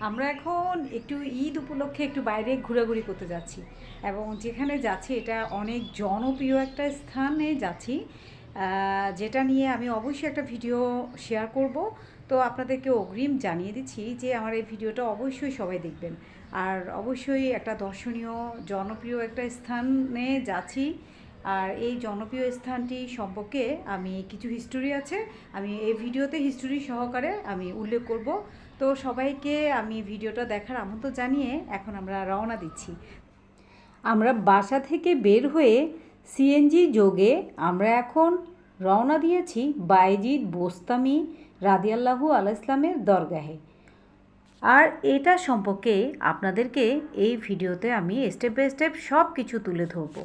আমরা এখন একটু ঈদ উপলক্ষে একটু বাইরে ঘোরাঘুরি করতে যাচ্ছি এবং যেখানে যাচ্ছি এটা অনেক জনপ্রিয় একটা স্থানে যাচ্ছি যেটা নিয়ে আমি অবশ্যই একটা ভিডিও শেয়ার করব। তো আপনাদেরকে অগ্রিম জানিয়ে দিচ্ছি যে আমার এই ভিডিওটা অবশ্যই সবাই দেখবেন। আর অবশ্যই একটা দর্শনীয়, জনপ্রিয় একটা স্থানে যাচ্ছি। আর এই জনপ্রিয় স্থানটি সম্পর্কে আমি কিছু হিস্টোরি আছে, আমি এই ভিডিওতে হিস্টোরি সহকারে আমি উল্লেখ করব। তো সবাইকে আমি ভিডিওটা দেখার আমন্ত্রণ জানিয়ে এখন আমরা রওনা দিচ্ছি। আমরা বাসা থেকে বের হয়ে সিএনজি যোগে আমরা এখন রওনা দিয়েছি বাইজিদ বোস্তামি, রাদিয়াল্লাহু আল ইসলামের দরগাহে। আর এটা সম্পর্কে আপনাদেরকে এই ভিডিওতে আমি স্টেপ বাই স্টেপ সব কিছু তুলে ধরবো।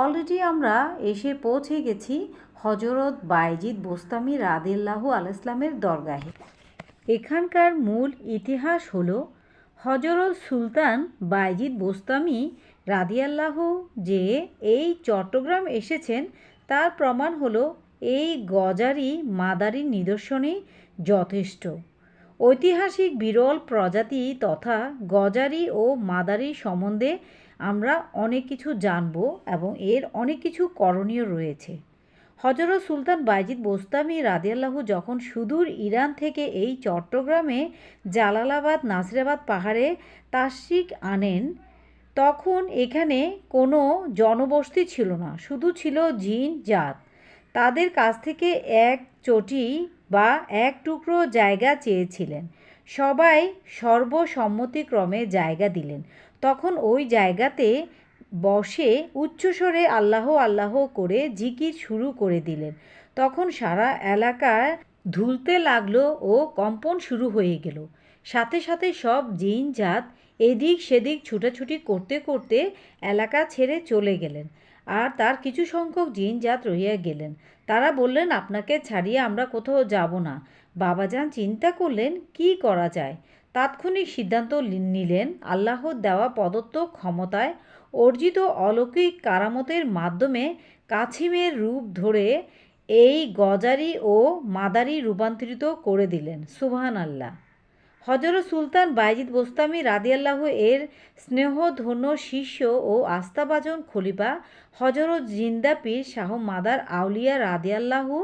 অলরেডি আমরা এসে পৌঁছে গেছি হজরত বাইজিদ বোস্তামি, রাদিয়াল্লাহু আল ইসলামের দরগাহে। এখানকার মূল ইতিহাস হল হজরত সুলতান বাইজিদ বোস্তামি রাদিয়াল্লাহু যে এই চট্টগ্রাম এসেছেন, তার প্রমাণ হলো এই গজারি মাদারির নিদর্শনই যথেষ্ট। ঐতিহাসিক বিরল প্রজাতি তথা গজারি ও মাদারি সম্বন্ধে আমরা অনেক কিছু জানব এবং এর অনেক কিছু করণীয় রয়েছে। হজরত সুলতান বাইজিদ বোস্তামি রাদিয়াল্লাহু যখন সুদূর ইরান থেকে এই চট্টগ্রামে জালালাবাদ, নাসিরাবাদ পাহাড়ে তাসিক আনেন, তখন এখানে কোনো জনবসতি ছিল না। শুধু ছিল জিন জাত। তাদের কাছ থেকে এক চটি বা এক টুকরো জায়গা চেয়েছিলেন। সবাই সর্বসম্মতিক্রমে জায়গা দিলেন। তখন ওই জায়গাতে বসে উচ্চস্বরে আল্লাহ আল্লাহ করে জিকির শুরু করে দিলেন। তখন সারা এলাকা ধুলতে লাগল ও কম্পন শুরু হয়ে গেল। সাথে সাথে সব জিন জাত এদিক সেদিক ছুটাছুটি করতে করতে এলাকা ছেড়ে চলে গেলেন আর তার কিছু সংখ্যক জিন জাত রহিয়া গেলেন। তারা বললেন, আপনাকে ছাড়িয়ে আমরা কোথাও যাব না। বাবাজান চিন্তা করলেন, কি করা যায়? তাৎক্ষণিক সিদ্ধান্ত নিলেন আল্লাহর দেওয়া প্রদত্ত ক্ষমতায় অর্জিত অলৌকিক কারামতের মাধ্যমে কাছিমের রূপ ধরে এই গজারি ও মাদারি রূপান্তরিত করে দিলেন। সুবহান আল্লাহ হজরত সুলতান বাইজিদ বোস্তামি রাদিয়াল্লাহ এর স্নেহধন্য শিষ্য ও আস্থাভাজন খলিফা হজরত জিন্দা পীর শাহ মাদার আউলিয়া রাদিয়াল্লাহু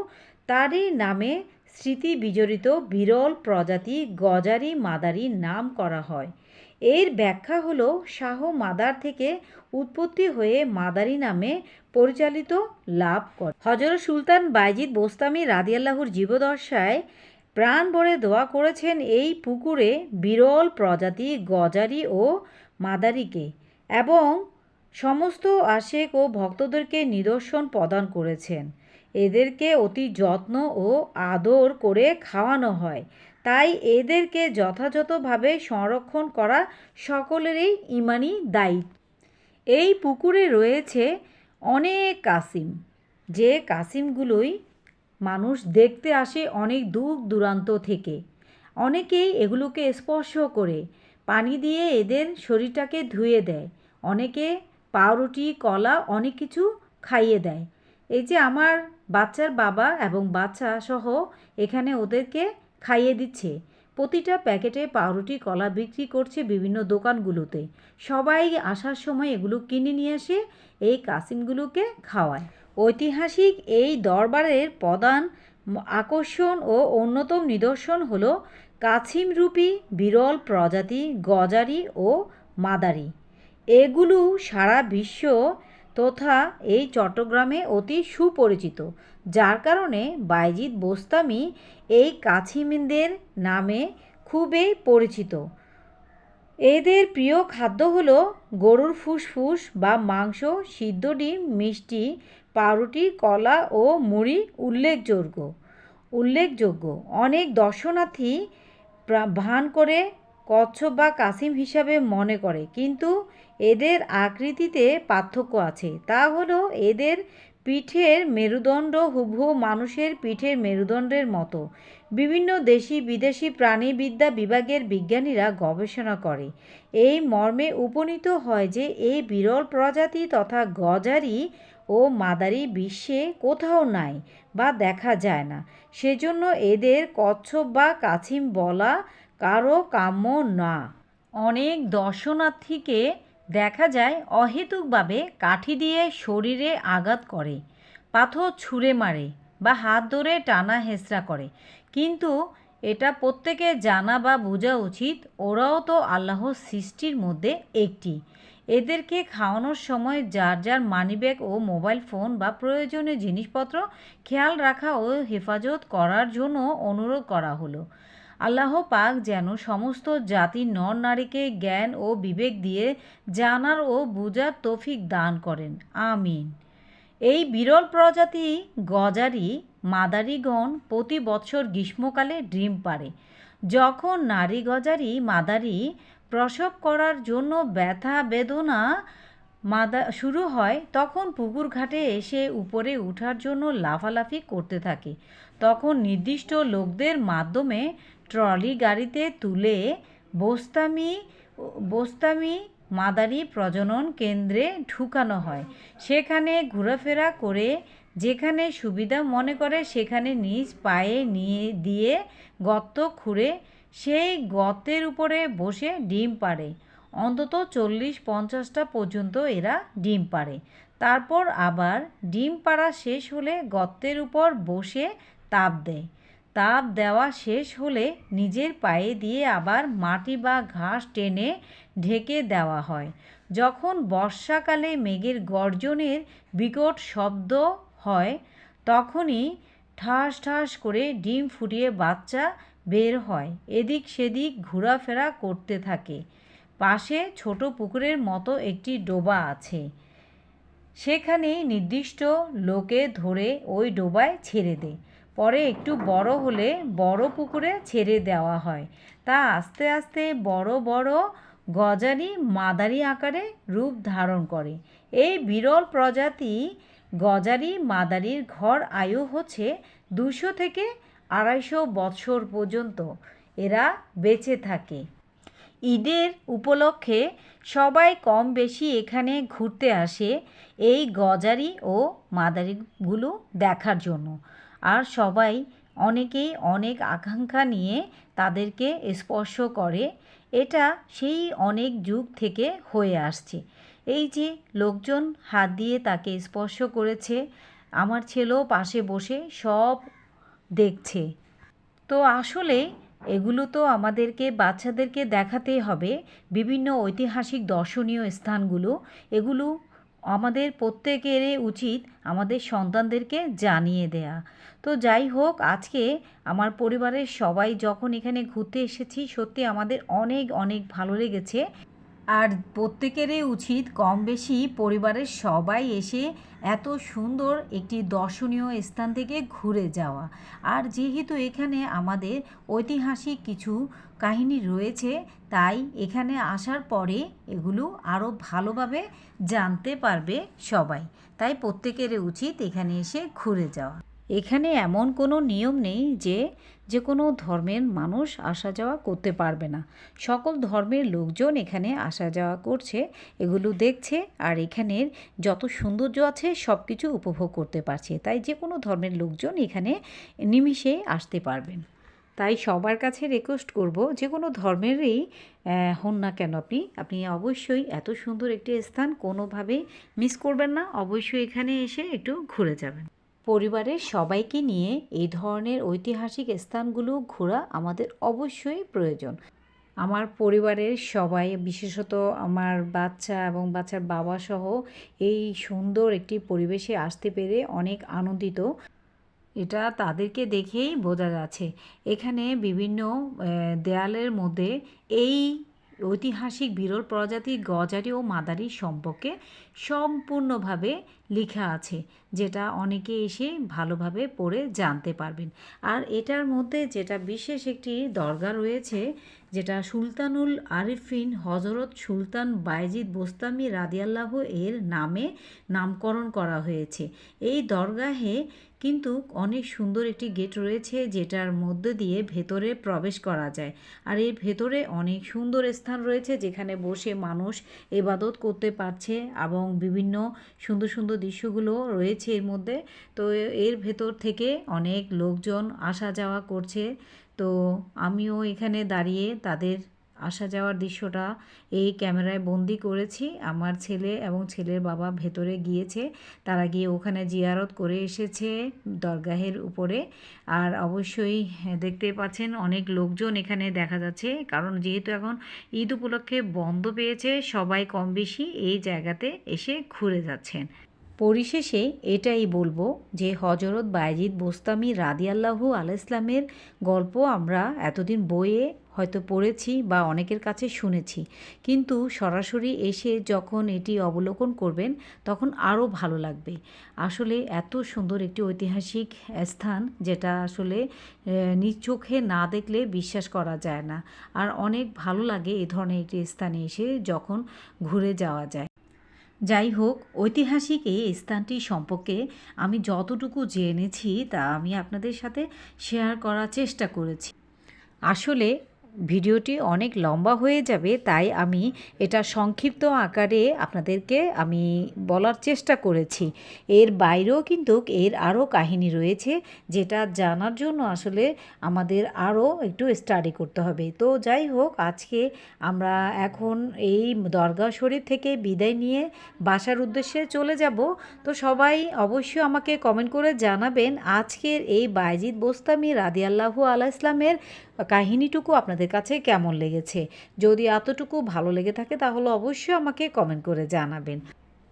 তারই নামে স্মৃতি বিজড়িত বিরল প্রজাতি গজারি মাদারি নাম করা হয়। এর ব্যাখ্যা হলো শাহ মাদার থেকে উৎপত্তি হয়ে মাদারি নামে পরিচালিত লাভ করে। হজরত সুলতান বাইজিদ বোস্তামি রাদিয়াল্লাহুর জীবদশায় প্রাণ ভরে দোয়া করেছেন এই পুকুরে বিরল প্রজাতি গজারি ও মাদারিকে এবং সমস্ত আশেক ও ভক্তদেরকে নিদর্শন প্রদান করেছেন। এদেরকে অতি যত্ন ও আদর করে খাওয়ানো হয়। তাই এদেরকে যথাযথভাবে সংরক্ষণ করা সকলেরই ইমানি দায়িত্ব। এই পুকুরে রয়েছে অনেক কাসিম। যে কাসিমগুলোই মানুষ দেখতে আসে অনেক দূর দূরান্ত থেকে। অনেকেই এগুলোকে স্পর্শ করে, পানি দিয়ে এদের শরীরটাকে ধুয়ে দেয়। অনেকে পাউরুটি, কলা, অনেক কিছু খাইয়ে দেয়। এই যে আমার বাচ্চার বাবা এবং বাচ্চা সহ এখানে ওদেরকে খাইয়ে দিচ্ছে। প্রতিটা প্যাকেটে পাউরুটি, কলা বিক্রি করছে বিভিন্ন দোকানগুলোতে। সবাই আসার সময় এগুলো কিনে নিয়ে এসে এই কাসিমগুলোকে খাওয়ায়। ঐতিহাসিক এই দরবারের প্রধান আকর্ষণ ও অন্যতম নিদর্শন হল কাছিমরূপী বিরল প্রজাতি গজারি ও মাদারি। এগুলো সারা বিশ্ব তথা এই চট্টগ্রামে অতি সুপরিচিত, যার কারণে বাইজিদ বোস্তামি এই কাছিমদের নামে খুবই পরিচিত। এদের প্রিয় খাদ্য হলো গরুর ফুসফুস বা মাংস, সিদ্ধ ডিম, মিষ্টি, পাউরুটি, কলা ও মুড়ি উল্লেখযোগ্য। উল্লেখযোগ্য। অনেক দর্শনার্থী ভান করে কচ্ছপ বা কাসিম হিসাবে মনে করে। কিন্তু এদের আকৃতিতে পার্থক্য আছে। তা হলো, এদের পিঠের মেরুদণ্ড হুবহু মানুষের পিঠের মেরুদণ্ডের মতো। বিভিন্ন দেশি বিদেশি প্রাণীবিদ্যা বিভাগের বিজ্ঞানীরা গবেষণা করে। এই মর্মে উপনীত হয় যে এই বিরল প্রজাতি তথা গজারি ও মাদারি বিশ্বে কোথাও নাই বা দেখা যায় না। সেজন্য এদের কচ্ছপ বা কাছিম বলা কারও কাম্য না। অনেক দর্শনার্থীকে দেখা যায় অহেতুকভাবে কাঠি দিয়ে শরীরে আঘাত করে, পাথর ছুঁড়ে মারে বা হাত ধরে টানা হেঁচড়া করে। কিন্তু এটা প্রত্যেকে জানা বা বোঝা উচিত, ওরাও তো আল্লাহর সৃষ্টির মধ্যে একটি। এদেরকে খাওয়ানোর সময় যার যার মানিব্যাগ ও মোবাইল ফোন বা প্রয়োজনীয় জিনিসপত্র খেয়াল রাখা ও হেফাজত করার জন্য অনুরোধ করা হলো। আল্লাহ পাক যেন সমস্ত জাতির নর নারীকে জ্ঞান ও বিবেক দিয়ে জানার ও বোঝার তৌফিক দান করেন। আমিন। এই বিরল প্রজাতি গজারি মাদারিগণ প্রতি বছর গ্রীষ্মকালে ডিম পারে যখন নারী গজারি মাদারি প্রসব করার জন্য ব্যথা বেদনা মাদা, শুরু হয়, তখন পুকুর ঘাটে এসে উপরে ওঠার জন্য লাফালাফি করতে থাকে। তখন নির্দিষ্ট লোকদের মাধ্যমে ট্রলি গাড়িতে তুলে বোস্তামি বোস্তামি মাদারি প্রজনন কেন্দ্রে ঢুকানো হয়। সেখানে ঘোরাফেরা করে যেখানে সুবিধা মনে করে সেখানে নিজ পায়ে নিয়ে দিয়ে গর্ত খুঁড়ে সেই গর্তের উপরে বসে ডিম পাড়ে। অন্তত চল্লিশ পঞ্চাশটা পর্যন্ত এরা ডিম পাড়ে। তারপর আবার ডিম পাড়া শেষ হলে গর্তের উপর বসে তাপ দেয়। তাপ দেওয়া শেষ হলে নিজের পায়ে দিয়ে আবার মাটি বা ঘাস টেনে ঢেকে দেওয়া হয়। যখন বর্ষাকালে মেঘের গর্জনের বিকট শব্দ হয়, তখনই ঠাস ঠাস করে ডিম ফুটিয়ে বাচ্চা বের হয়। এদিক সেদিক ঘোরাফেরা করতে থাকে। পাশে ছোট পুকুরের মতো একটি ডোবা আছে। সেখানে নির্দিষ্ট লোকে ধরে ওই ডোবায় ছেড়ে দেয়। পরে একটু বড় হলে বড় পুকুরে ছেড়ে দেওয়া হয়। তা আস্তে আস্তে বড় বড় গজারি মাদারি আকারে রূপ ধারণ করে। এই বিরল প্রজাতি গজারি মাদারির ঘর আয়ু হচ্ছে দুশো থেকে আড়াইশো বছর পর্যন্ত। এরা বেঁচে থাকে। ঈদের উপলক্ষে সবাই কম বেশি এখানে ঘুরতে আসে এই গজারি ও মাদারিগুলো দেখার জন্য। আর সবাই অনেকেই অনেক আকাঙ্ক্ষা নিয়ে তাদেরকে স্পর্শ করে। এটা সেই অনেক যুগ থেকে হয়ে আসছে। এই যে লোকজন হাত দিয়ে তাকে স্পর্শ করেছে, আমার ছেলেও পাশে বসে সব দেখছে। তো আসলে এগুলো তো আমাদেরকে, বাচ্চাদেরকে দেখাতেই হবে। বিভিন্ন ঐতিহাসিক দর্শনীয় স্থানগুলো, এগুলো আমাদের প্রত্যেকেরই উচিত আমাদের সন্তানদেরকে জানিয়ে দেয়া। তো যাই হোক, আজকে আমার পরিবারের সবাই যখন এখানে ঘুরতে এসেছি, সত্যি আমাদের অনেক অনেক ভালো লেগেছে। আর প্রত্যেকেরই উচিত কম বেশি পরিবারের সবাই এসে এত সুন্দর একটি দর্শনীয় স্থান থেকে ঘুরে যাওয়া। আর যেহেতু এখানে আমাদের ঐতিহাসিক কিছু কাহিনী রয়েছে, তাই এখানে আসার পরে এগুলো আরও ভালোভাবে জানতে পারবে সবাই। তাই প্রত্যেকের উচিত এখানে এসে ঘুরে যাওয়া। এখানে এমন কোনো নিয়ম নেই যে যে কোনো ধর্মের মানুষ আসা যাওয়া করতে পারবে না। সকল ধর্মের লোকজন এখানে আসা যাওয়া করছে, এগুলো দেখছে আর এখানের যত সৌন্দর্য আছে সব কিছু উপভোগ করতে পারছে। তাই যে কোনো ধর্মের লোকজন এখানে নিমিষে আসতে পারবেন। তাই সবার কাছে রিকোয়েস্ট করব যে কোনো ধর্মেরই হন না কেন আপনি আপনি অবশ্যই এত সুন্দর একটি স্থান কোনোভাবেই মিস করবেন না। অবশ্যই এখানে এসে একটু ঘুরে যাবেন। পরিবারের সবাইকে নিয়ে এই ধরনের ঐতিহাসিক স্থানগুলো ঘোরা আমাদের অবশ্যই প্রয়োজন। আমার পরিবারের সবাই, বিশেষত আমার বাচ্চা এবং বাচ্চার বাবা সহ এই সুন্দর একটি পরিবেশে আসতে পেরে অনেক আনন্দিত। এটা তাদেরকে দেখেই বোঝা যাচ্ছে। এখানে বিভিন্ন দেয়ালের মধ্যে এই ঐতিহাসিক বিরল প্রজাতি গজারি ও মাদারি সম্পর্কে সম্পূর্ণভাবে লেখা আছে, যেটা অনেকে এসে ভালোভাবে পড়ে জানতে পারবেন। আর এটার মধ্যে যেটা বিশেষ একটি দরগা রয়েছে, যেটা সুলতানুল আরিফিন হজরত সুলতান বাইজিদ বোস্তামি রাদিয়াল্লাহ এর নামে নামকরণ করা হয়েছে। এই দরগাহে কিন্তু অনেক সুন্দর একটি গেট রয়েছে যেটার মধ্যে দিয়ে ভেতরে প্রবেশ করা যায়। আর এর ভেতরে অনেক সুন্দর স্থান রয়েছে যেখানে বসে মানুষ এবাদত করতে পারছে এবং বিভিন্ন সুন্দর সুন্দর দৃশ্যগুলো রয়েছে এর মধ্যে। তো এর ভেতর থেকে অনেক লোকজন আসা যাওয়া করছে। তো আমিও এখানে দাঁড়িয়ে তাদের আসা যাওয়ার দৃশ্যটা এই ক্যামেরায় বন্দি করেছি। আমার ছেলে এবং ছেলের বাবা ভেতরে গিয়েছে, তারা গিয়ে ওখানে জিয়ারত করে এসেছে দরগাহের উপরে। আর অবশ্যই দেখতে পাচ্ছেন অনেক লোকজন এখানে দেখা যাচ্ছে, কারণ যেহেতু এখন ঈদ উপলক্ষে বন্ধ পেয়েছে, সবাই কম বেশি এই জায়গাতে এসে ঘুরে যাচ্ছেন। পরিশেষে এটাই বলব যে হজরত বাইজিদ বোস্তামি রাদিয়াল্লাহু আল ইসলামের গল্প আমরা এতদিন বইয়ে হয়তো পড়েছি বা অনেকের কাছে শুনেছি। কিন্তু সরাসরি এসে যখন এটি অবলোকন করবেন, তখন আরও ভালো লাগবে। আসলে এত সুন্দর একটি ঐতিহাসিক স্থান, যেটা আসলে নিজ চোখে না দেখলে বিশ্বাস করা যায় না। আর অনেক ভালো লাগে এ ধরনের একটি স্থানে এসে যখন ঘুরে যাওয়া যায়। যাই হোক, ঐতিহাসিক এই স্থানটি সম্পর্কে আমি যতটুকু জেনেছি, তা আমি আপনাদের সাথে শেয়ার করার চেষ্টা করেছি। আসলে ভিডিওটি অনেক লম্বা হয়ে যাবে, তাই আমি এটা সংক্ষিপ্ত আকারে আপনাদেরকে আমি বলার চেষ্টা করেছি। এর বাইরেও কিন্তু এর আরও কাহিনী রয়েছে, যেটা জানার জন্য আসলে আমাদের আরও একটু স্টাডি করতে হবে। তো যাই হোক, আজকে আমরা এখন এই দরগা শরীফ থেকে বিদায় নিয়ে বাসার উদ্দেশ্যে চলে যাব। তো সবাই অবশ্যই আমাকে কমেন্ট করে জানাবেন আজকের এই বাইজিদ বোস্তামি রাদিয়াল্লাহু আলাহ ইসলামের কাহিনীটুকু আপনাদের কাছে কেমন লেগেছে? যদি এতটুকু ভালো লেগে থাকে, তাহলে অবশ্যই আমাকে কমেন্ট করে জানাবেন।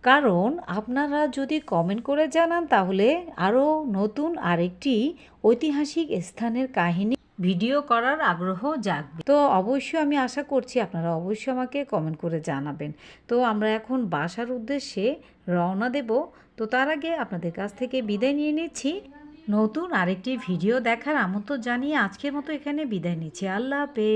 কারণ, আপনারা যদি কমেন্ট করে জানান, তাহলে আরও নতুন আরেকটি ঐতিহাসিক স্থানের কাহিনী ভিডিও করার আগ্রহ জাগবে। তো অবশ্যই আমি আশা করছি আপনারা অবশ্যই আমাকে কমেন্ট করে জানাবেন। তো আমরা এখন বাসার উদ্দেশ্যে রওনা দেব। তো তার আগে আপনাদের কাছ থেকে বিদায় নিয়ে নিচ্ছি। নতুন আরেকটি ভিডিও দেখার আমন্ত্রণ জানিয়ে আজকের মতো এখানে বিদায় নিচ্ছি। আল্লাহ হাফেজ।